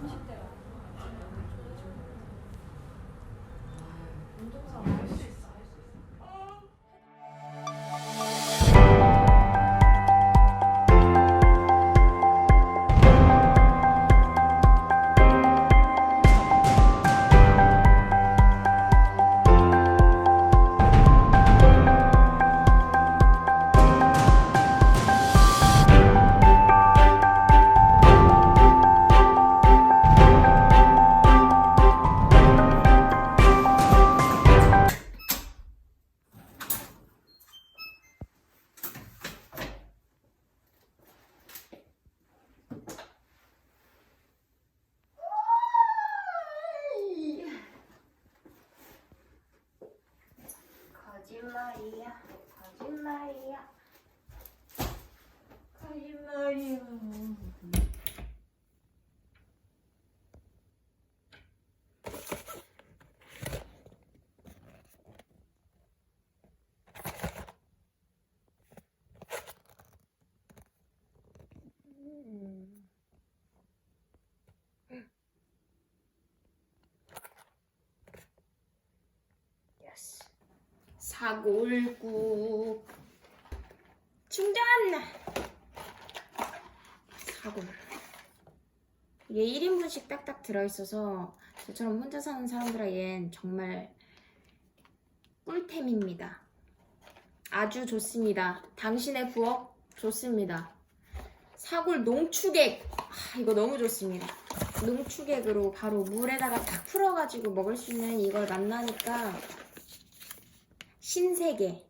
Может, это... 거짓말이야. 거짓말이야. 거짓말이야. 예스. 사골국 충전. 사골. 이게 1인분씩 딱딱 들어있어서 저처럼 혼자 사는 사람들에겐 정말 꿀템입니다. 아주 좋습니다. 당신의 부엌 좋습니다. 사골 농축액 아, 이거 너무 좋습니다. 농축액으로 바로 물에다가 탁 풀어가지고 먹을 수 있는 이걸 만나니까 신세계